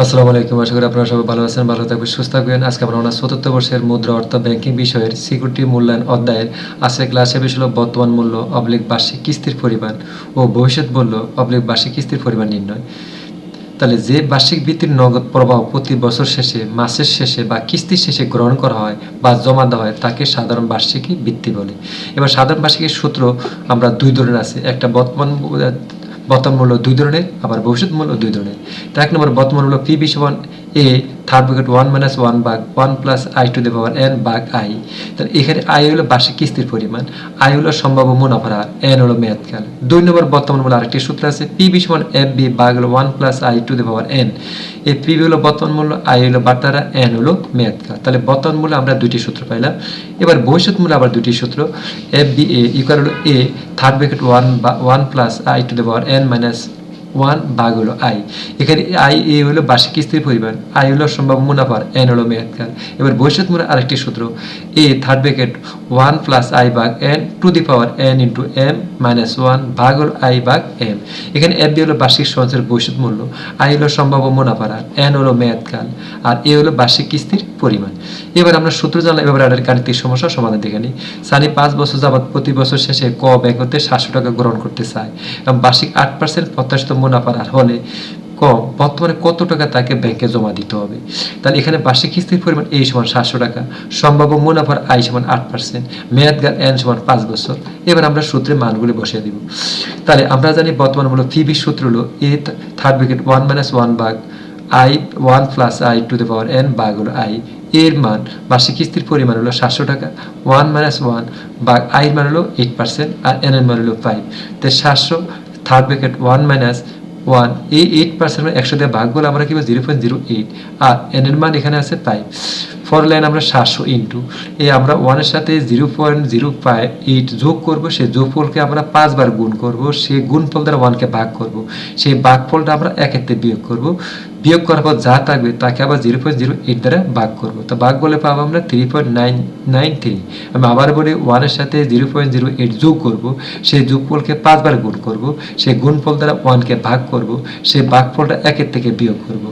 আসসালামু আলাইকুম, আশা করি আপনারা সবাই ভালো আছেন, ভালো থাকবেন, সুস্থ থাকবেন। আজকে আমরা ওনার চতুর্থ বর্ষের মুদ্রা অর্থ ব্যাংকিং বিষয়ের সিকিউরিটি মূল্যায়ন অধ্যায়ের আজকের ক্লাসে বিষয় হলো বর্তমান মূল্য, অবলিক বার্ষিক কিস্তির পরিমাণ ও ভবিষ্যৎ মূল্য, অবলিক বার্ষিক কিস্তির পরিমাণ নির্ণয়। তাহলে যে বার্ষিক বৃত্তির নগদ প্রবাহ প্রতি বছর শেষে, মাসের শেষে বা কিস্তির শেষে গ্রহণ করা হয় বা জমা দেওয়া হয়, তাকে সাধারণ বার্ষিকী বৃত্তি বলে। এবার সাধারণ বার্ষিকীর সূত্র আমরা দুই ধরনের আছে, একটা বর্তমান বর্তমান মূল্য দুই ধরনের, আবার ভবিষ্যৎ মূল্য দুই ধরনের। তো এক নম্বর বর্তমান মূল্য পি বিশ one A third bracket one minus one বাঘ one plus I to the power N বাঘ আই। তাহলে এখানে আই হলো বার্ষিক কিস্তির পরিমাণ, আই হলো সম্ভাব্য মুনাফার হার, এন হলো মেয়াদকাল। দুই নম্বর বর্তমান মূল্য আরেকটি সূত্র আছে, পি বিশ ওয়ান এফ বি বাঘ হলো one plus I to the power N. এই পি বি হলো বর্তমান মূল্য, আই হলো বার্তারা, এন হলো মেয়াদকাল। তাহলে বর্তমান মূল্য আমরা দুইটি সূত্র পাইলাম। এবার ভবিষ্যৎ মূল্য আবার দুইটি সূত্র, এফ বি এ ইকুয়াল হলো এ, থার্ড ব্র্যাকেট ওয়ান বা one plus I to the power N minus one ভাগ হলো আই এখানে আই এ হলো বার্ষিক কিস্তির পরিমাণ। আই হলো সম্ভব মুনাফার এন হলো মেয়াদকাল। এবার ভবিষ্যৎ মূল্য আরেকটি সূত্র। A third bracket one plus I ভাগ N to the power N into M minus one ভাগ হলো আই ভাগ এম এখানে এফ বি হলো বার্ষিক সঞ্চয়ের ভবিষ্যৎ মূল্য। আই হলো সম্ভাব্য মুনাফার আর এন হলো মেয়াদকাল। আর এ হলো বার্ষিক কিস্তির পরিমাণ। এবার আমরা সূত্র জানলাম, এবার আর গাণিতিক সমস্যার সমাধান দেখে নিই। সানি পাঁচ বছর যাবৎ প্রতি বছর শেষে ক ব্যাংক হতে সাতশো টাকা গ্রহণ করতে চায়। এবং বার্ষিক আট পার্সেন্ট প্রত্যাশিত মুনাফার হলে কম বর্তমানে কত টাকা তাকে ব্যাংকে জমা দিতে হবে? তাহলে এখানে বার্ষিক কিস্তির পরিমাণ এই সমান সাতশো টাকা, সম্ভাব্য মুনাফার আই সমান আট পার্সেন্ট মেয়াদগার এন সমান পাঁচ বছর। এবার আমরা সূত্রে মানগুলি বসিয়ে দিব। তাহলে আমরা জানি বর্তমান হলো ফিবি সূত্র হলো এ থার্ড উইকেট ওয়ান মাইনাস ওয়ান ভাগ I one plus I to the power N ভাগ হলো আই এর মান, বার্ষিক কিস্তির পরিমাণ হলো সাতশো টাকা ওয়ান মাইনাস ওয়ান বা আই মান হলো এইট পার্সেন্ট আর এন এর মান হলো ফাইভ তো সাতশো third bracket one minus one এই এইট পার্সেন্ট একশো দিয়ে ভাগ আমরা কি জিরো পয়েন্ট জিরো এইট আর এন এর মান এখানে আছে ফাইভ ফর লাইন আমরা সাতশো ইন্টু এই আমরা ওয়ানের সাথে zero point zero five eight যোগ করব, সেই যোগফলকে আমরা পাঁচবার গুণ করব, সেই গুণফল দ্বারা ওয়ানকে ভাগ করব, সেই ভাগফলটা আমরা একেতে বিয়োগ করব। বিয়োগ করার পর যা থাকবে তাকে আবার জিরো পয়েন্ট জিরো এইট দ্বারা ভাগ করব। তো ভাগ বলে পাবো আমরা three point nine nine three আমি আবার বলি ওয়ানের সাথে জিরো পয়েন্ট জিরো এইট যোগ করব সেই যোগফলকে পাঁচবার গুণ করব সেই গুণফল দ্বারা ওয়ানকে ভাগ করব সেই ভাগফলটা একের থেকে বিয়োগ করব।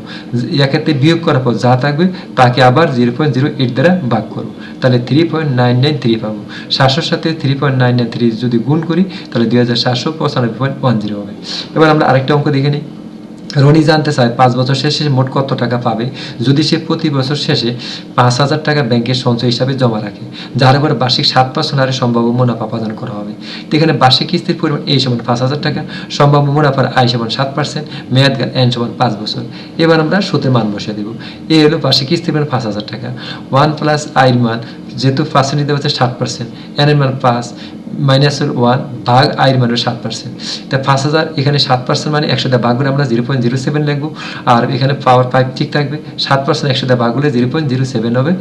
একের থেকে বিয়োগ করার পর যা থাকবে তাকে আবার জিরো পয়েন্ট জিরো এইট দ্বারা ভাগ করব। তাহলে three point nine nine three পাবো। সাতশোর সাথে three point nine nine three যদি গুণ করি, তাহলে দুই হাজার সাতশো পঁচানব্বই পয়েন্ট ওয়ান জিরো হবে। এবার আমরা আরেকটা অঙ্ক দেখে নিই। রনি জানতে চায়, পাঁচ বছর শেষে মোট কত টাকা পাবে? যদি সে প্রতি বছর শেষে পাঁচ হাজার টাকা ব্যাংকের সঞ্চয় হিসাবে জমা রাখে, যার উপর বার্ষিক সাত পার্সেন্ট হারে সম্ভাব্য মুনাফা প্রদান করা হবে। এখানে বার্ষিক কিস্তির পরিমাণ এই সমান পাঁচ হাজার টাকা, সম্ভাব্য মুনাফার আয় সমান সাত পার্সেন্ট মেয়াদগার এন সমান পাঁচ বছর। এবার আমরা সুতের মান বসিয়ে দেবো। এ হলো বার্ষিক কিস্তির মান পাঁচ হাজার টাকা। ওয়ান প্লাস আইর মান যেহেতু পার্সেন্ট দিতে হচ্ছে সাত পার্সেন্ট, এন এর মান পাঁচ মাইনাস ওয়ান ভাগ আয়ের মানে সাত পার্সেন্ট তা পাঁচ হাজার, এখানে সাত পার্সেন্ট মানে একশো ভাগ করে আমরা জিরো পয়েন্ট জিরো সেভেন লিখব। আর এখানে পাওয়ার ফাইভ ঠিক থাকবে, সাত পার্সেন্ট একশো ভাগ হলে জিরো পয়েন্ট জিরো সেভেন হবে।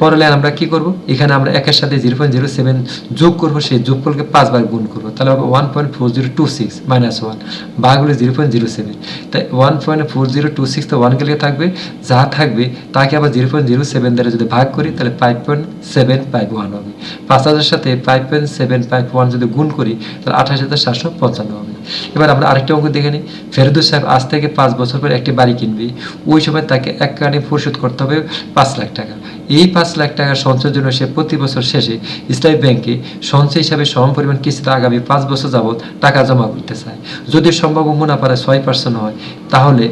পরে আমরা কি করব? এখানে আমরা একের সাথে জিরো পয়েন্ট জিরো সেভেন যোগ করব, সেই যোগফলকে পাঁচবার গুণ করব। তাহলে হবে one point four zero two six minus one ভাগ হলে জিরো পয়েন্ট জিরো সেভেন তাই one point four zero two six তো ওয়ান গেলে থাকবে, যা থাকবে তাকে আবার জিরো পয়েন্ট জিরো সেভেন দ্বারা যদি ভাগ করি, তাহলে five point seven five one হবে। পাঁচ হাজার সাথে five point seven five one যদি গুণ করি, তাহলে আঠাশ হাজার সাতশো পঞ্চান্ন হবে। এবার আমরা আরেকটা অঙ্ক দেখে নিই। ফেরদুস সাহেব আজ থেকে পাঁচ বছর পর একটি বাড়ি কিনবে। ওই সময় তাকে এক কারণে পরিশোধ করতে হবে পাঁচ লাখ টাকা। এই পাঁচ লাখ টাকা সঞ্চয়ের জন্য সে প্রতি বছর শেষে ইসলামী ব্যাংকে সঞ্চয় হিসাবে সম পরিমাণ কিস্তিতে আগামী পাঁচ বছর যাবৎ টাকা জমা করতে চায়। যদি সম্ভব মুনাফারা ছয় পার্সেন্ট হয়, তাহলে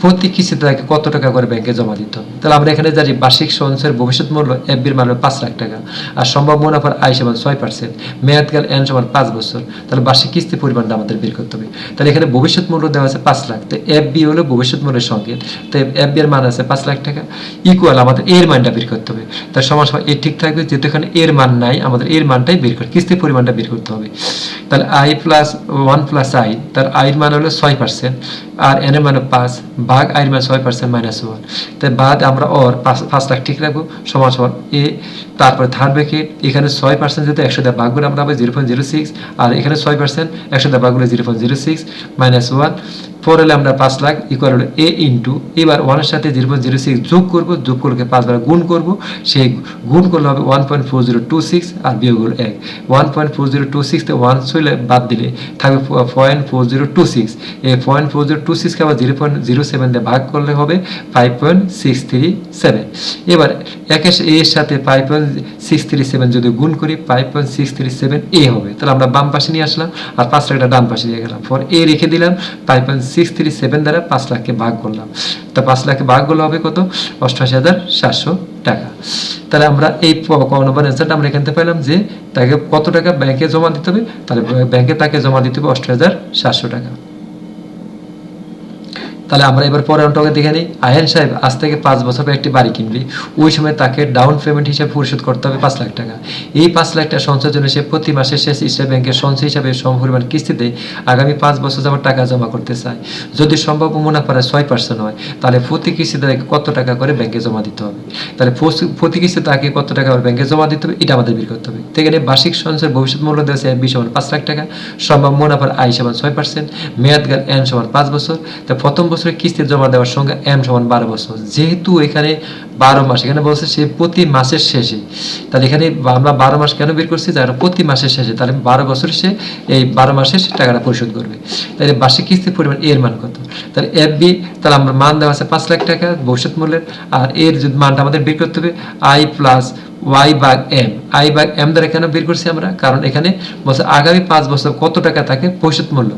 প্রতি কিস্তিতে তাকে কত টাকা করে ব্যাংকে জমা দিত? তাহলে আমরা এখানে জানি বার্ষিক সঞ্চয়ের ভবিষ্যৎ মূল্য এফ এফবির মান পাঁচ লাখ টাকা, আর সম্ভব মুনাফার আয় সমান ছয় পার্সেন্ট মেয়াদকাল এন সমান পাঁচ বছর। তাহলে বার্ষিক কিস্তি পরিমাণটা আমাদের বের করতে হবে। তাহলে এখানে ভবিষ্যৎ মূল্য দেওয়া আছে পাঁচ লাখ। তো এফ বি হলো ভবিষ্যৎ মূল্যের সঙ্গে তো এফ বি এর মান আছে পাঁচ লাখ টাকা। ইকুয়াল আমাদের এর মানটা বের করতে হবে। তার সমান এ ঠিক থাকবে, যেহেতু এখানে এর মান নাই, আমাদের এর মানটাই বের করতে কিস্তির পরিমাণটা বের করতে হবে। তাহলে I plus one plus I তার আইর মান হলো ছয় পার্সেন্ট আর এন মানে পাঁচ, ভাগ আইন মানে ছয় পার্সেন্ট মাইনাস ওয়ান তাই বাদ আমরা ওর পাঁচ পাঁচ লাখ ঠিক রাখব, সমান সমান এ, তারপরে থার্ড ব্র্যাকেট এখানে ছয় পার্সেন্ট যেহেতু একশো দেওয়া ভাগ করে আমরা জিরো পয়েন্ট জিরো সিক্স আর এখানে ছয় পার্সেন্ট একশো দেওয়া ভাগ করে zero point zero six minus one four হলে আমরা পাঁচ লাখ ইকুয়াল হলো এ ইন্টু এবার ওয়ানের সাথে জিরো পয়েন্ট জিরো সিক্স যোগ করব, যোগ করলে পাঁচ বার গুণ করব, সেই গুণ করলে হবে one point four zero two six আর বিয়োগ হলো এক। One point four zero two six one চলে বাদ দিলে থাকবে point four zero two six এই পয়েন্ট ফোর জিরো টু সিক্সকে আবার জিরো পয়েন্ট জিরো সেভেন দিয়ে ভাগ করলে হবে five point six three seven এবার একের এর সাথে five point six three seven যদি গুণ করি five point six three seven এ হবে। তাহলে আমরা বাম পাশে নিয়ে আসলাম, আর পাঁচ লাখটা ডান পাশে নিয়ে গেলাম। ফর এ রেখে দিলাম five point six three seven দ্বারা পাঁচ লাখকে ভাগ করলাম। তা পাঁচ লাখে ভাগ করলে হবে কত? অষ্টআশি হাজার সাতশো টাকা। তাহলে আমরা এই ক অ্যান্সারটা আমরা এখান থেকে পেলাম যে তাকে কত টাকা ব্যাংকে জমা দিতে হবে? তাহলে ব্যাংকে তাকে জমা দিতে হবে অষ্ট হাজার সাতশো টাকা। তাহলে আমরা এবার পরের অঙ্কটা দেখে নিই। আহেন সাহেব, আজ থেকে পাঁচ বছর পর একটি বাড়ি কিনবে। ওই সময় তাকে ডাউন পেমেন্ট হিসেবে পরিশোধ করতে হবে পাঁচ লাখ টাকা। এই পাঁচ লাখ টাকা সঞ্চয়ের জন্য সে প্রতি মাসের শেষ ইসলাম ব্যাংকের সঞ্চয় হিসাবে সমপরিমাণ কিস্তিতে আগামী পাঁচ বছর যাবার টাকা জমা করতে চায়। যদি সম্ভব মুনাফার ছয় পার্সেন্ট হয়, তাহলে প্রতি কিস্তিতে তাকে কত টাকা করে ব্যাংকে জমা দিতে হবে? তাহলে প্রতি- কিস্তিতে তাকে কত টাকা করে ব্যাংকে জমা দিতে হবে? এটা আমাদের বের করতে হবে। এখানে বার্ষিক সঞ্চয়ের ভবিষ্যৎ মূল্য দেওয়া আছে বিশ সমান পাঁচ লাখ টাকা। সম্ভব মুনাফার আয় সমান ছয় পার্সেন্ট মেয়াদকাল এন সমান পাঁচ বছর। তো প্রথম বছরে কিস্তি জমা দেওয়ার সঙ্গে এম সমান বারো বছর। যেহেতু এখানে বারো মাস, এখানে বলছে সে প্রতি মাসের শেষে। তাহলে এখানে আমরা বারো মাস কেন বের করছি? যারা প্রতি মাসের শেষে। তাহলে বারো বছর সে এই বারো মাসের টাকাটা পরিশোধ করবে। তাহলে বার্ষিক কিস্তির পরিমাণ এর মান কত? তাহলে এফ বি তাহলে আমরা মান দেওয়া আছে পাঁচ লাখ টাকা ভবিষ্যৎ মূল্যের। আর এর মানটা আমাদের বের করতে হবে আই প্লাস ওয়াই বাগ এম আই বাগ এম দ্বারা কেন বের করছি আমরা? কারণ এখানে বলছে আগামী পাঁচ বছর কত টাকা থাকে ভবিষ্যৎ মূল্য?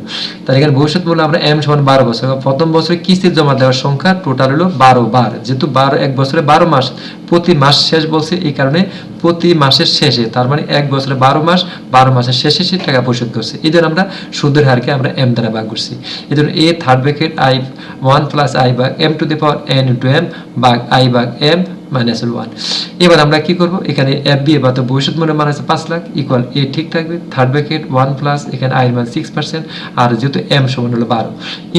তাহলে এখানে ভবিষ্যৎ মূল্য আমরা এম সমান বারো বছর। প্রথম বছরে কিস্তি জমা দেওয়ার সংখ্যা টোটাল হলো বারো, বার। যেহেতু বারো এক বছরে বারো মাস, প্রতি মাস শেষ বলছে, এই কারণে প্রতি মাসের শেষে, তার মানে এক বছরে বারো মাস, বারো মাসের শেষে সে টাকা পরিশোধ করছে। এই জন্য আমরা সুদের হারকে আমরা এম দ্বারা ভাগ করছি। এই জন্য A third bracket I one plus I bug M to the power N into M bug I বাগ এম মাইনাস ওয়ান এবার আমরা কি করব? এখানে এফ বি বা তো ভবিষ্যৎ মূল্য মান আছে পাঁচ লাখ ইকুয়াল এ ঠিক থাকবে থার্ড ব্র্যাকেট ওয়ান প্লাস এখানে আই এর মান সিক্স পার্সেন্ট আর যেহেতু এম সমান হলো বারো।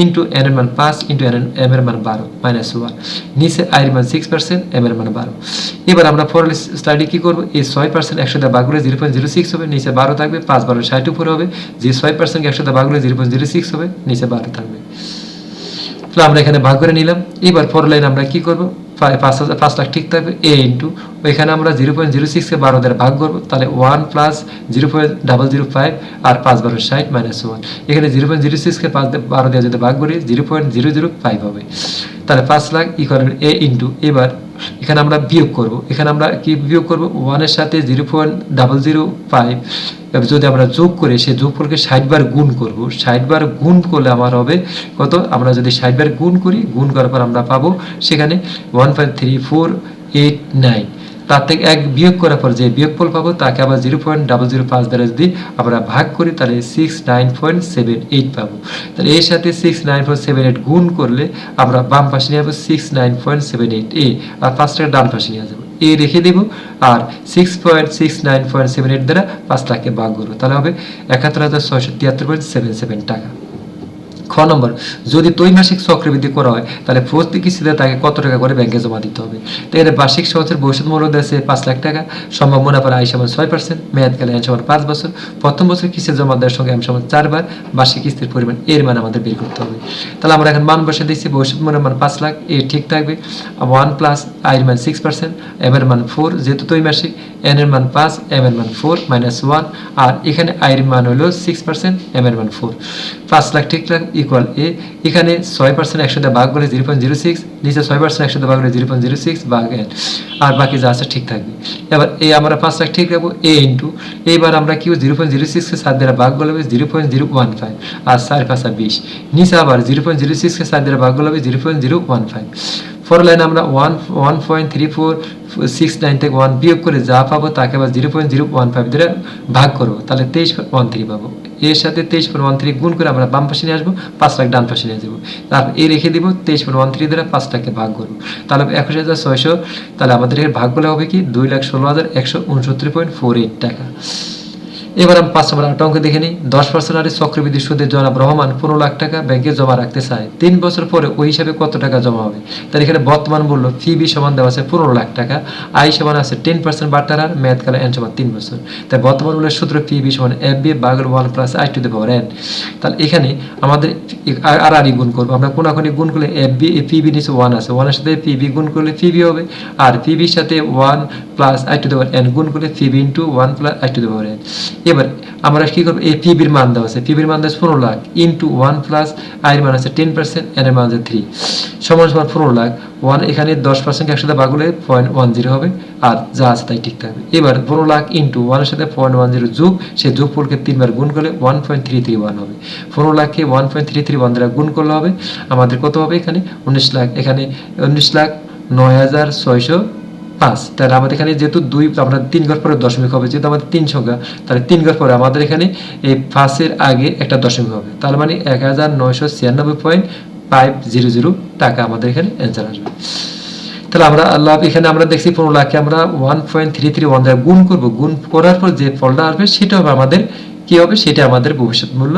ইন্টু এন এর মান পাঁচ ইন্টু এন এম এর মান বারো মাইনাস ওয়ান নিচে আই এর মান সিক্স পার্সেন্ট এম এর মান বারো। এবার আমরা পরের স্লাইডে কি করব? এই ছয় পার্সেন্ট একশো দিয়ে করে জিরো পয়েন্ট জিরো সিক্স হবে, নিচে বারো থাকবে, পাঁচ বারো ষাট উপরে হবে। যে ছয় পার্সেন্ট একশো দিয়ে করে জিরো পয়েন্ট জিরো সিক্স হবে, নিচে বারো থাকবে। তাহলে আমরা এখানে ভাগ করে নিলাম। এবার পর লাইন আমরা কি করব? পাঁচ লাখ ঠিক থাকবে এ ইন্টু ওইখানে আমরা জিরো পয়েন্ট জিরো সিক্সকে বারো দ্বারা ভাগ করব, তাহলে one plus zero point double zero five আর পাঁচ বারো ষাট মাইনাস ওয়ান এখানে জিরো পয়েন্ট জিরো সিক্সকে পাঁচ বারো দেওয়া যদি ভাগ করি zero point zero zero five হবে। তাহলে পাঁচ লাখ ইকুয়াল এ ইন্টু এবার এখানে আমরা বিয়োগ করব। এখানে আমরা কি বিয়োগ করব? ওয়ানের সাথে zero point double zero five যদি আমরা যোগ করে সেই যোগ করকে ষাট বার গুণ করব, ষাট বার গুণ করলে আমার হবে কত? আমরা যদি ষাট বার গুণ করি, গুণ করার পর আমরা পাবো সেখানে one point three four eight nine তার থেকে এক বিয়োগ করার পর যে বিয়োগফল পাবো, তাকে আবার জিরো পয়েন্ট ডাবল জিরো পাঁচ দ্বারা যদি আমরা ভাগ করি, তাহলে six nine point seven eight পাবো। তাহলে এর সাথে six nine point seven eight গুণ করলে আমরা বাম পাশে নিয়ে যাব six nine point seven eight এ আর পাঁচটাকে ডান পাশে নিয়ে যাব। এ রেখে দেব, আর six point six nine point seven eight দ্বারা পাঁচ লাখকে ভাগ করব। তাহলে হবে একাত্তর হাজার ছয়শো তিয়াত্তর পয়েন্ট সেভেন সেভেন টাকা। খ নম্বর, যদি ত্রৈমাসিক চক্রবৃদ্ধি করা হয়, তাহলে প্রতি কিস্তিতে তাকে কত টাকা করে ব্যাংকে জমা দিতে হবে? তো এখানে বার্ষিক সঞ্চয়ের ভবিষ্যৎ মূল্য দেশে পাঁচ লাখ টাকা, সম্ভব মুনাফার আয় সমান ছয় পার্সেন্ট মেয়াদকালে এন সমান পাঁচ বছর, প্রথম বছর কিস্তি জমা দেওয়ার সঙ্গে এম সমান চারবার বার্ষিক কিস্তির পরিমাণ এর মান আমাদের বের করতে হবে। তাহলে আমরা এখন মান বসে দিচ্ছি ভবিষ্যৎ মূল্যের মান পাঁচ লাখ, এ ঠিক থাকবে। ওয়ান প্লাস আয়ের মান সিক্স পার্সেন্ট এম এর মান ফোর যেহেতু ত্রৈমাসিক, এন এর মান পাঁচ, এম এর মান ফোর মাইনাস ওয়ান আর এখানে আয়ের মান হলো সিক্স পার্সেন্ট এম এর মান ফোর পাঁচ লাখ ঠিক লাখ ইকুয়াল এ এখানে ছয় পার্সেন্ট একসাথে ভাগ করে জিরো পয়েন্ট জিরো সিক্স নিচে ছয় পার্সেন্ট একসাথে ভাগ করে জিরো পয়েন্ট জিরো সিক্স ভাগ এন আর বাকি যা আছে ঠিক থাকবে। এবার এই আমরা পাঁচ লাখ ঠিক রাখব এ ইন্টু এইবার আমরা কি জিরো পয়েন্ট জিরো সিক্সকে সাত দ্বারা ভাগ করলে হবে zero point zero one five আর চার পাঁচা বিশ। নিচে আবার জিরো পয়েন্ট জিরো সিক্সকে সাত দ্বারা ভাগ করলে হবে zero point zero one five four line আমরা one one point three four six nine থেকে ওয়ান বিয়োগ করে যা পাবো তাকে আবার zero point zero one five দ্বারা ভাগ করব। তাহলে তেইশ ওয়ান থ্রি পাবো। এর সাথে তেইশ পয়েন্ট ওয়ান থ্রি গুণ করে আমরা বাম পাশে নিয়ে আসব, পাঁচ লাখ ডান পাশে নিয়ে যাব। তার এ রেখে দিব, তেইশ পয়েন্ট ওয়ান থ্রি দ্বারা পাঁচ লাখকে ভাগ করব। তাহলে একুশ হাজার ছয়শো। তাহলে আমাদের এর ভাগ বলে হবে কি? দুই লাখ ষোলো হাজার একশো উনসত্তর পয়েন্ট ফোর এইট টাকা। এবার আমি পাঁচ নম্বর একটা দেখে নিই। দশ পার্সেন্ট হারে চক্রবৃদ্ধি সুদে জনাব রহমান পনেরো লাখ টাকা ব্যাংকে জমা রাখতে চায়। তিন বছর পরে ওই হিসাবে কত টাকা জমা হবে? তাহলে এখানে বর্তমান মূল্য ফিবি সমান দেওয়া আছে পনেরো লাখ টাকা। আই সমান আছে টেন পার্সেন্ট বাটার আর ম্যাথ কালে এন সমান তিন বছর। তাই বর্তমান মূল্যের সূত্র ফিবি সমান F B বাগল one plus I to the power N. তাহলে এখানে আমাদের আর আর গুণ করব। আমরা কোনাকুনি গুণ করলে এফ বি পিবি নিচে ওয়ান আছে। ওয়ানের সাথে পিবি গুণ করলে পিবি হবে। আর পিবির সাথে ওয়ান প্লাস আই টু দেওয়ার এন গুণ করলে P B into one plus I to দেওয়ার এন। এবার আমরা কি করব? এই পিবির মান দেওয়া আছে। পিবির মান দেওয়া পনেরো লাখ ইন্টু ওয়ান প্লাস আয়ের মান আছে টেন পার্সেন্ট এর মান আছে থ্রি সমান সমান পনেরো লাখ। ওয়ান এখানে দশ পার্সেন্ট একসাথে বাগুলে পয়েন্ট ওয়ান জিরো হবে। আর যা আছে তাই ঠিক থাকবে। এবার পনেরো লাখ ইন্টু ওয়ানের সাথে পয়েন্ট ওয়ান জিরো যোগ, সে যোগ ফলকে তিনবার গুণ করলে one point three three one হবে। পনেরো লাখকে one point three three one দ্বারা গুণ করলে হবে। আমাদের কত হবে এখানে? উনিশ লাখ। এখানে উনিশ লাখ নয় হাজার ছয়শো পাঁচ। তাহলে আমাদের এখানে যেহেতু দুই, আমরা তিন ঘর পরে দশমিক হবে, যেহেতু আমাদের তিন সংখ্যা, তাহলে তিন ঘর পরে আমাদের এখানে এই পাঁচের আগে একটা দশমিক হবে। তার মানে এক হাজার নয়শো ছিয়ানব্বই পয়েন্ট ফাইভ জিরো জিরো টাকা আমাদের এখানে অ্যান্সার আসবে। তাহলে আমরা লাভ এখানে আমরা দেখছি পনেরো লাখে আমরা one point three three one গুণ করব। গুণ করার পর যে ফলটা আসবে, সেটা হবে আমাদের কি হবে? সেটা আমাদের ভবিষ্যৎ মূল্য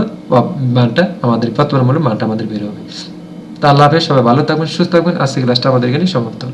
মানটা, আমাদের বর্তমান মূল্য মানটা আমাদের বের হবে। তা আল্লাহ হাফেজ, সবাই ভালো থাকবেন, সুস্থ থাকবেন। আজকে ক্লাসটা আমাদের এখানে সমাপ্ত।